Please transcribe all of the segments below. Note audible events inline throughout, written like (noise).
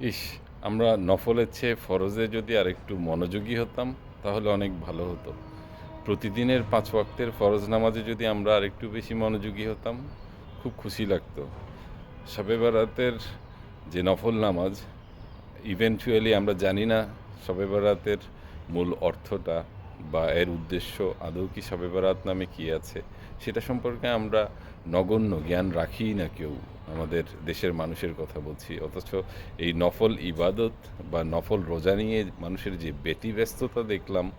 ইস, আমরা নফলের চেয়ে ফরজে যদি আর একটু মনোযোগী হতাম, তাহলে অনেক ভালো হতো। প্রতিদিনের পাঁচ ওয়াক্তের ফরজ নামাজে যদি আমরা আর একটু বেশি মনোযোগী হতাম, খুব খুশি লাগতো। শবে বারাতের যে নফল নামাজ ইভেন্টুয়ালি আমরা জানি না শবে বারাতের মূল অর্থটা। বা এর উদ্দেশ্য আদৌ কি শবে বারাত নামে কী আছে? সেটা সম্পর্কে আমরা নগণ্য জ্ঞান রাখি না কেউ। আমাদের দেশের মানুষের কথা বলছি। অথচ এই নফল ইবাদত বা নফল রোজা নিয়ে মানুষের যে ব্যতিব্যস্ততা দেখলাম,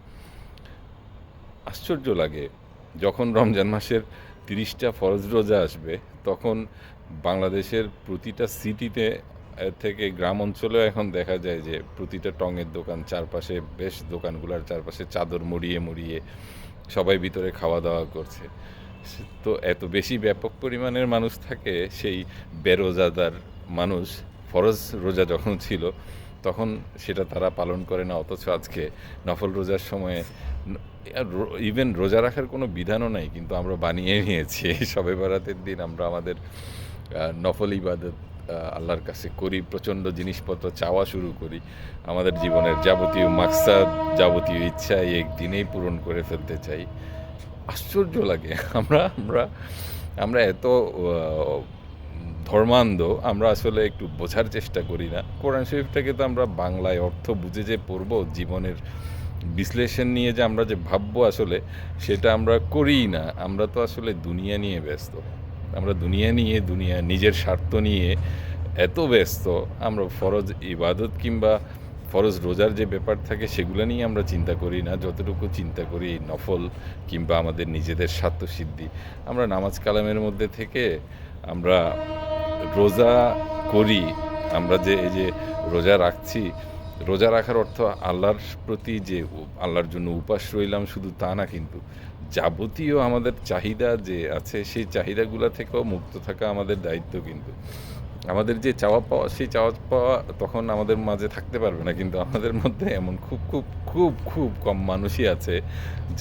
আশ্চর্য লাগে। যখন রমজান মাসের তিরিশটা ফরজ রোজা আসবে, তখন বাংলাদেশের প্রতিটা সিটিতে এর থেকে গ্রাম অঞ্চলেও এখন দেখা যায় যে প্রতিটা টঙের দোকান চারপাশে বেশ দোকানগুলোর চারপাশে চাদর মুড়িয়ে মুড়িয়ে সবাই ভিতরে খাওয়া দাওয়া করছে। তো এত বেশি ব্যাপক পরিমাণের মানুষ থাকে, সেই বেরোজাদার মানুষ, ফরজ রোজা যখন ছিল, তখন সেটা তারা পালন করে না, অথচ আজকে নফল রোজার সময়ে ইভেন রোজা রাখার কোনো বিধানও নাই, কিন্তু আমরা বানিয়ে নিয়েছি। সবে বরাতের দিন আমরা আমাদের নফল ইবাদত আল্লাহর কাছে করি, প্রচণ্ড জিনিসপত্র চাওয়া শুরু করি। আমাদের জীবনের যাবতীয় মাকসাদ, যাবতীয় ইচ্ছা একদিনেই পূরণ করে ফেলতে চাই। আশ্চর্য লাগে। (laughs) আমরা আমরা আমরা এত ধর্মান্ধ, আমরা আসলে একটু বোঝার চেষ্টা করি না। কোরআন শরীফটাকে তো আমরা বাংলায় অর্থ বুঝে যে পড়ব, জীবনের বিশ্লেষণ নিয়ে যে আমরা যে ভাববো আসলে, সেটা আমরা করিই না। আমরা তো আসলে দুনিয়া নিয়ে ব্যস্ত। আমরা দুনিয়া নিয়ে, দুনিয়া নিজের স্বার্থ নিয়ে এত ব্যস্ত, আমরা ফরজ ইবাদত কিংবা ফরজ রোজার যে ব্যাপার থাকে সেগুলো নিয়ে আমরা চিন্তা করি না। যতটুকু চিন্তা করি নফল কিংবা আমাদের নিজেদের স্বার্থসিদ্ধি, আমরা নামাজ কালামের মধ্যে থেকে আমরা রোজা করি। আমরা যে, এই যে রোজা রাখছি, রোজা রাখার অর্থ আল্লাহর প্রতি যে আল্লাহর জন্য উপাস রইলাম শুধু তা না কিন্তু যাবতীয় আমাদের চাহিদা যে আছে সেই চাহিদাগুলো থেকেও মুক্ত থাকা আমাদের দায়িত্ব কিন্তু। আমাদের যে চাওয়া পাওয়া, সেই চাওয়া পাওয়া তখন আমাদের মাঝে থাকতে পারবে না, কিন্তু আমাদের মধ্যে এমন খুব খুব খুব খুব কম মানুষই আছে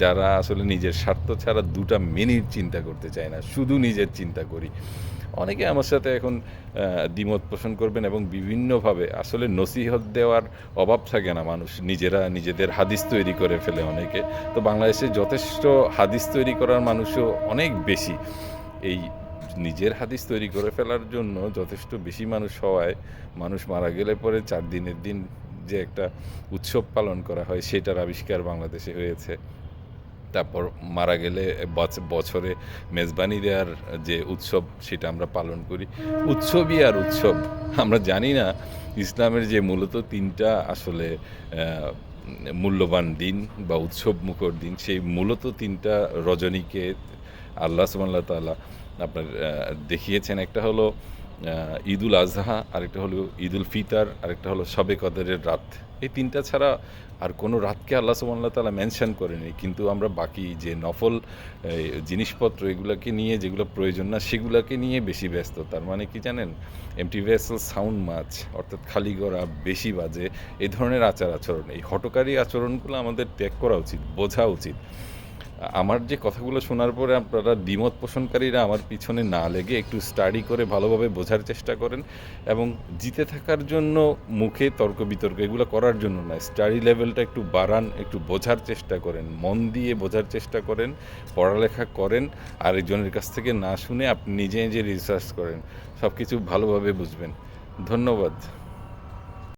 যারা আসলে নিজের স্বার্থ ছাড়া দুটা মিনিট চিন্তা করতে চায় না, শুধু নিজের চিন্তা করি। অনেকে আমার সাথে এখন দ্বিমত পোষণ করবেন এবং বিভিন্নভাবে আসলে নসিহত দেওয়ার অভাব থাকে না মানুষ, নিজেরা নিজেদের হাদিস তৈরি করে ফেলে অনেকে। তো বাংলাদেশে যথেষ্ট হাদিস তৈরি করার মানুষও অনেক বেশি। এই নিজের হাদিস তৈরি করে ফেলার জন্য যথেষ্ট বেশি মানুষ হওয়ায় মানুষ মারা গেলে পরে চার দিনের দিন যে একটা উৎসব পালন করা হয় সেটার আবিষ্কার বাংলাদেশে হয়েছে। তারপর মারা গেলে বছ- বছরে মেজবানি দেওয়ার যে উৎসব সেটা আমরা পালন করি। উৎসবই আর উৎসব। আমরা জানি না, ইসলামের যে মূলত তিনটা আসলে মূল্যবান দিন বা উৎসব মুখর দিন, সেই মূলত তিনটা রজনীকে আল্লাহ সুবাল্লাহ তাল্লাহ আপনার দেখিয়েছেন। একটা হলো ঈদুল আজহা, আরেকটা হলো ঈদুল ফিতার, আরেকটা হলো শবে কদরের রাত। এই তিনটা ছাড়া আর কোনো রাতকে আল্লাহ সুবাল্লাহ তালা মেনশন করেনি। কিন্তু আমরা বাকি যে নফল জিনিসপত্র এগুলোকে নিয়ে যেগুলো প্রয়োজন না, সেগুলোকে নিয়ে বেশি ব্যস্ত। তার মানে কি জানেন? এমটি ভেসেল সাউন্ড মাছ, অর্থাৎ খালি গড়া বেশি বাজে এই ধরনের আচার আচরণ। এই হটকারী আচরণগুলো আমাদের ত্যাগ করা উচিত, বোঝা উচিত। আমার যে কথাগুলো শোনার পরে আপনারা দ্বিমত পোষণকারীরা আমার পিছনে না লেগে একটু স্টাডি করে ভালোভাবে বোঝার চেষ্টা করেন এবং জিতে থাকার জন্য মুখে তর্ক বিতর্ক এগুলো করার জন্য না স্টাডি লেভেলটা একটু বাড়ান, একটু বোঝার চেষ্টা করেন, মন দিয়ে বোঝার চেষ্টা করেন, পড়ালেখা করেন, আরেকজনের কাছ থেকে না শুনে আপনি নিজে নিজে রিসার্চ করেন সব কিছু ভালোভাবে বুঝবেন। ধন্যবাদ।